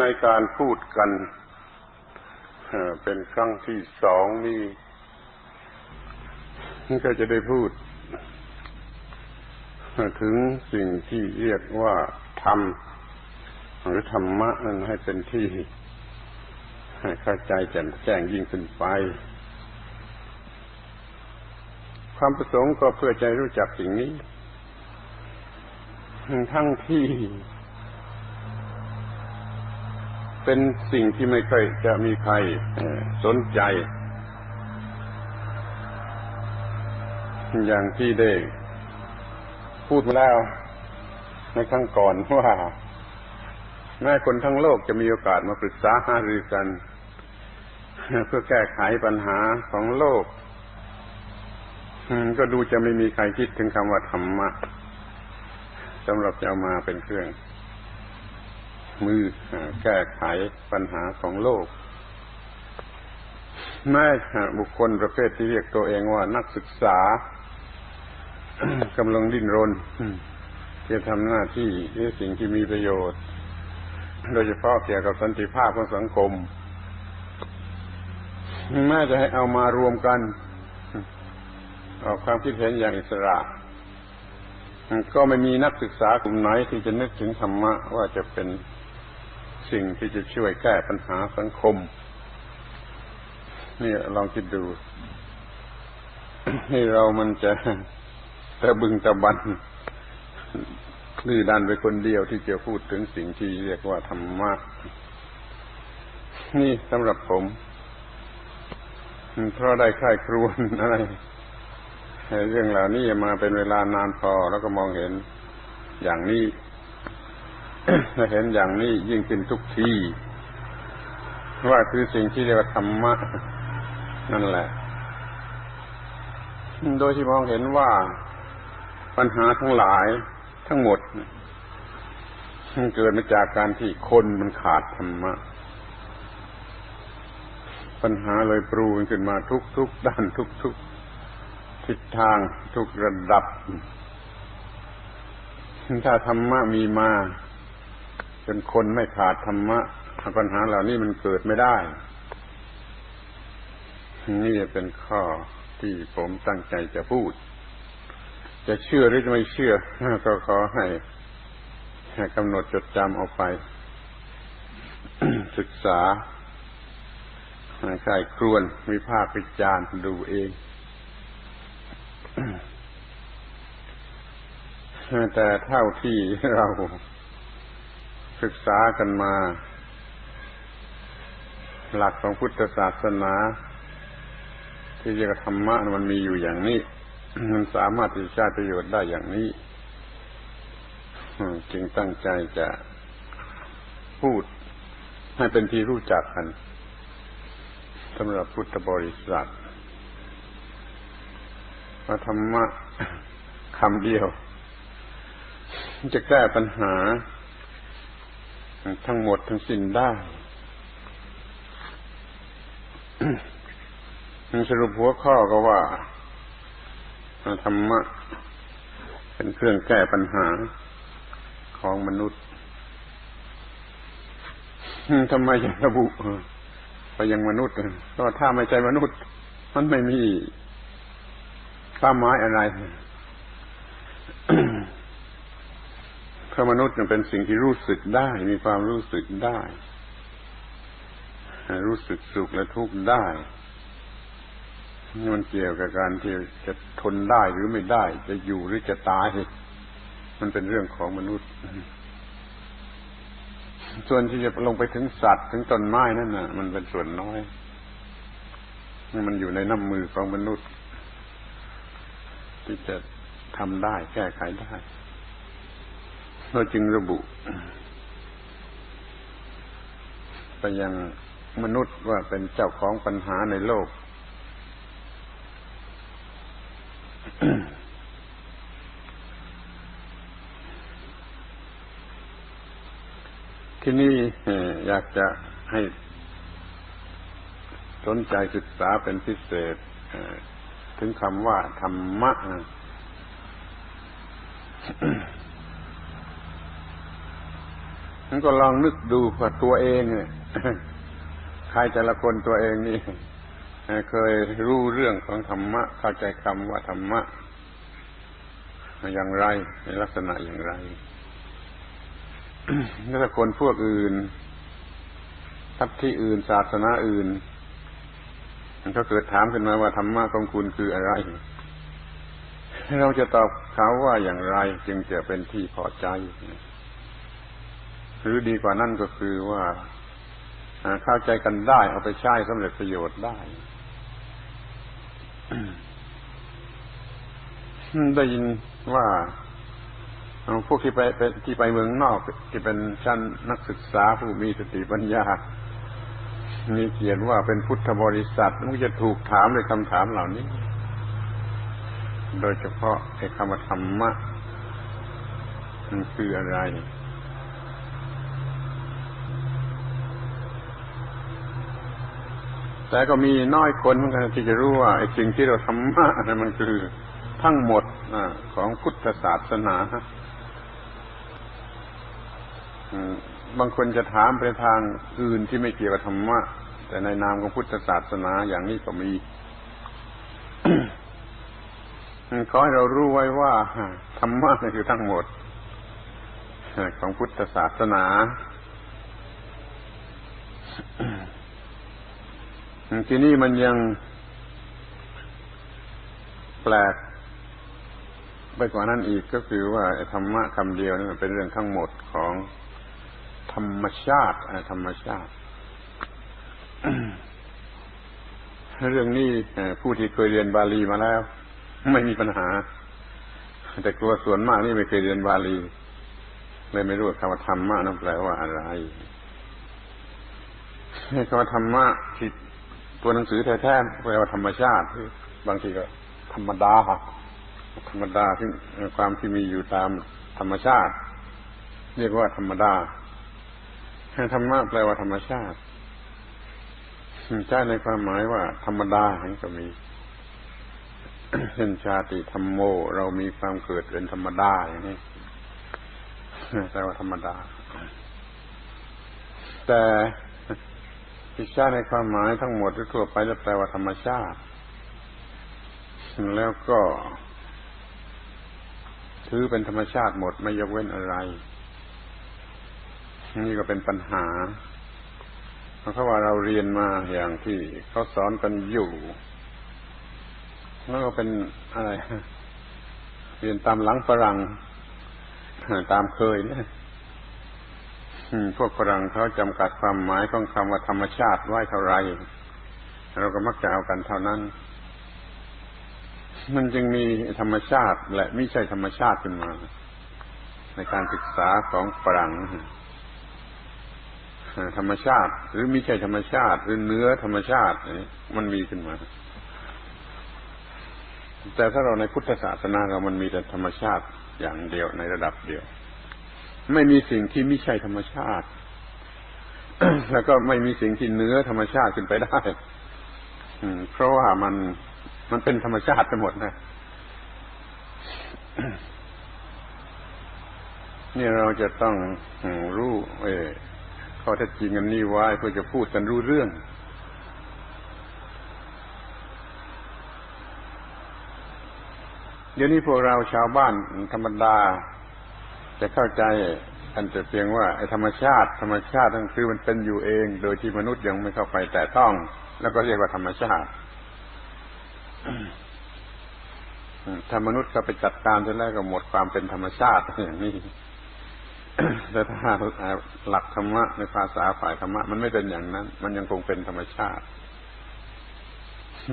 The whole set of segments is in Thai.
ในการพูดกันเป็นครั้งที่สองนี่ก็จะได้พูด ถึงสิ่งที่เรียกว่าธรรมหรือธรรมะนั้นให้เป็นที่ให้เข้าใจแจ่มแจ้งยิ่งขึ้นไป ความประสงค์ก็เพื่อใจรู้จักสิ่งนี้ ทั้งที่ เป็นสิ่งที่ไม่ค่อยจะมีใครสนใจ อย่างที่ได้พูดมาแล้ว ในครั้งก่อนว่า แม้คนทั้งโลกจะมีโอกาสมาปรึกษาหารือกัน เพื่อแก้ไขปัญหาของโลกก็ดูจะไม่มีใครคิดถึงคำว่าธรรมะสำหรับจะเอามาเป็นเครื่อง มือแก้ไขปัญหาของโลก แม้บุคคลประเภทที่เรียกตัวเองว่านักศึกษากำลังดิ้นรนจะทำหน้าที่ในสิ่งที่มีประโยชน์ โดยเฉพาะเกี่ยวกับสันติภาพของสังคมแม้จะให้เอามารวมกันออกความคิดเห็นอย่างอิสระก็ไม่มีนักศึกษากลุ่มไหนที่จะนึกถึงธรรมะว่าจะเป็น สิ่งที่จะช่วยแก้ปัญหาสังคม นี่ลองคิดดูให้เรามันจะตะบึงตะบันดื้อดันไปคนเดียวที่จะพูดถึงสิ่งที่เรียกว่าธรรมะ นี่สำหรับผม เพราะได้ค่ายครวนอะไรเรื่องเหล่านี้มาเป็นเวลานานพอแล้วก็มองเห็นอย่างนี้ เห็นอย่างนี้ยิ่งขึ้นทุกทีว่าคือสิ่งที่เรียกว่าธรรมะ นั่นแหละ โดยที่มองเห็นว่าปัญหาทั้งหลายทั้งหมดมันเกิดมาจากการที่คนมันขาดธรรมะ ปัญหาเลยปรูขึ้นมาทุกทุกด้านทุกทุกทิศทางทุกระดับ ถ้าธรรมะมีมา จนคนไม่ขาดธรรมะปัญหาเหล่านี้มันเกิดไม่ได้ นี่เป็นข้อที่ผมตั้งใจจะพูด จะเชื่อหรือจะไม่เชื่อ ก็ขอให้กำหนดจดจำเอาไป ศึกษาใครครวนวิพากษ์วิจารณ์ดูเอง แต่เท่าที่เรา ศึกษากันมา หลักของพุทธศาสนา ที่เรียกธรรมะมันมีอยู่อย่างนี้ มันสามารถที่จะใช้ประโยชน์ได้อย่างนี้จึงตั้งใจจะพูดให้เป็นที่รู้จักกันสำหรับพุทธบริษัทว่าธรรมะคำเดียว จะแก้ปัญหา ทั้งหมดทั้งสิ้นได้สรุปหัวข้อก็ว่าธรรมะ เป็นเครื่องแก้ปัญหาของมนุษย์ทำไมยังระบุไปยังมนุษย์ก็ถ้าไม่ใช่มนุษย์ มันไม่มีความหมายอะไร พระมนุษย์เป็นสิ่งที่รู้สึกได้ มีความรู้สึกได้ รู้สึกสุขและทุกข์ได้มันเกี่ยวกับการที่จะทนได้หรือไม่ได้ จะอยู่หรือจะตาย มันเป็นเรื่องของมนุษย์ ส่วนที่จะลงไปถึงสัตว์ถึงต้นไม้นั่นน่ะ มันเป็นส่วนน้อย มันอยู่ในน้ำมือของมนุษย์ ที่จะทำได้แก้ไขได้ เราจึงระบุ ไปยังมนุษย์ว่าเป็นเจ้าของปัญหาในโลก ที่นี่อยากจะให้สนใจศึกษาเป็นพิเศษถึงคำว่าธรรมะ มันก็ลองนึกดูว่าตัวเองเนี่ยใครแต่ละคนตัวเองนี่เคยรู้เรื่องของธรรมะ เข้าใจคำว่าธรรมะอย่างไร ในลักษณะอย่างไรถ้าคนพวกอื่น ทัพที่อื่นศาสนาอื่นมันก็เกิดถามขึ้นมาว่าธรรมะของคุณคืออะไร เราจะตอบเขาว่าอย่างไร จึงจะเป็นที่พอใจ หรือดีกว่านั่นก็คือว่าเข้าใจกันได้เอาไปใช้สำเร็จประโยชน์ได้ได้ยินว่าพวกที่ไปที่ไปเมืองนอกที่เป็นชั้นนักศึกษาผู้มีสติปัญญา มีเกียรติว่าเป็นพุทธบริษัทมันจะถูกถามในคำถามเหล่านี้ โดยเฉพาะไอ้คำว่าธรรมะมันคืออะไร แต่ก็มีน้อยคนเหมือนกันที่จะรู้ว่าไอ้สิ่งที่เราทำมานี่มันคือทั้งหมดของพุทธศาสนาบางคนจะถามไปทางอื่นที่ไม่เกี่ยวกับธรรมะแต่ในนามของพุทธศาสนาอย่างนี้ก็มีขอให้เรารู้ไว้ว่าธรรมะนี่คือทั้งหมดของพุทธศาสนา ทีนี้มันยังแปลก ไปกว่านั้นอีกก็คือว่าธรรมะคำเดียวนี่มันเป็นเรื่องทั้งหมดของธรรมชาติธรรมชาติ เรื่องนี้ผู้ที่เคยเรียนบาลีมาแล้ว ไม่มีปัญหา แต่กลัวส่วนมากนี่ไม่เคยเรียนบาลีเลยไม่รู้คำว่าธรรมะนั่นแปลว่าอะไรคำว่าธรรมะที่ ตัวหนังสือแท้ๆแปลว่าธรรมชาติบางทีก็ ธรรมดาธรรมดาที่ความที่มีอยู่ตามธรรมชาติ เรียกว่าธรรมดาธรรมะแปลว่าธรรมชาติใช้ในความหมายว่า ธรรมดาเห็นก็มีเช่นชาติธรรมโม เรามีความเกิดเป็นธรรมดาอย่างนี้แปลว่าธรรมดา แต่ ที่ใช้ในความหมายทั้งหมดทั่วไปแล้แปลว่าธรรมชาติ แล้วก็ ถือเป็นธรรมชาติหมดไม่ยกเว้นอะไร นี่ก็เป็นปัญหาเพราะว่าเราเรียนมาอย่างที่เขาสอนกันอยู่ แล้วก็เป็นอะไร เรียนตามหลังฝรั่งตามเคยเนี่ย พวกฝรั่งเขาจำกัดความหมายของคำว่าธรรมชาติไว้เท่าไร เราก็มักจะเอากันเท่านั้น มันจึงมีธรรมชาติ และไม่ใช่ธรรมชาติขึ้นมา ในการศึกษาของฝรั่งธรรมชาติ หรือไม่ใช่ธรรมชาติ หรือเนื้อธรรมชาติมันมีขึ้นมา แต่ถ้าเราในพุทธศาสนาเรามันมีแต่ธรรมชาติอย่างเดียวในระดับเดียว ไม่มีสิ่งที่ไม่ใช่ธรรมชาติ แล้วก็ไม่มีสิ่งที่เนื้อธรรมชาติขึ้นไปได้เพราะว่ามันมันเป็นธรรมชาติไปหมดนะนี่เราจะต้องรู้ เอข้อเท็จจริงกันนี่ไว้เพื่อจะพูดกันรู้เรื่อง เดี๋ยวนี้พวกเราชาวบ้านธรรมดา จะเข้าใจกันแต่เพียงว่าไอ้ธรรมชาติธรรมชาตินั่นคือมันเป็นอยู่เอง โดยที่มนุษย์ยังไม่เข้าไปแต่ต้อง แล้วก็เรียกว่าธรรมชาติถ้ามนุษย์เข้าไปจัดการจนแล้วก็หมดความเป็นธรรมชาติอย่างนี้แต่ถ้าหลักธรรมะในภาษาฝ่ายธรรมะมันไม่เป็นอย่างนั้น มันยังคงเป็นธรรมชาติ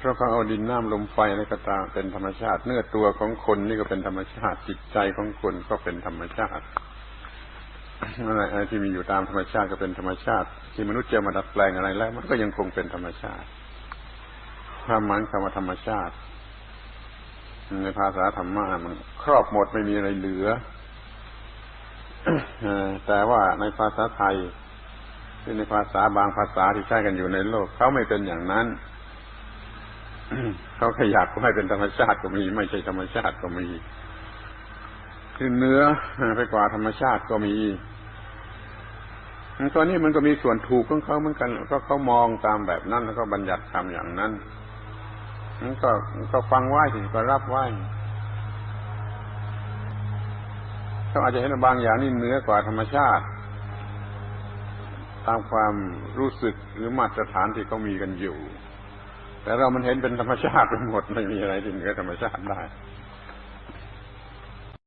เพราะเขาเอาดินน้ำลมไฟอะไรก็ตามเป็นธรรมชาติ เนื้อตัวของคนนี่ก็เป็นธรรมชาติ จิตใจของคนก็เป็นธรรมชาติอะไรที่มีอยู่ตามธรรมชาติก็เป็นธรรมชาติ ที่มนุษย์จะมาดัดแปลงอะไรแล้ว มันก็ยังคงเป็นธรรมชาติความหมายคำว่าธรรมชาติ ในภาษาธรรมะมันครอบหมดไม่มีอะไรเหลือแต่ว่าในภาษาไทยหรือในภาษาบางภาษาที่ใช้กันอยู่ในโลกเขาไม่เป็นอย่างนั้น เขาขยักให้เป็นธรรมชาติก็มี ไม่ใช่ธรรมชาติก็มีคือเนื้อไปกว่าธรรมชาติก็มีตอนนี้มันก็มีส่วนถูกของเขาเหมือนกัน ก็เขามองตามแบบนั้นแล้วก็บัญญัติทำอย่างนั้นก็ก็ฟังไหว้สิก็รับไหวเขาอาจจะเห็นบางอย่างนี่เหนือกว่าธรรมชาติ ตามความรู้สึกหรือมาตรฐานที่เขามีกันอยู่ แต่เรามันเห็นเป็นธรรมชาติไปหมดไม่มีอะไรที่เหนือธรรมชาติได้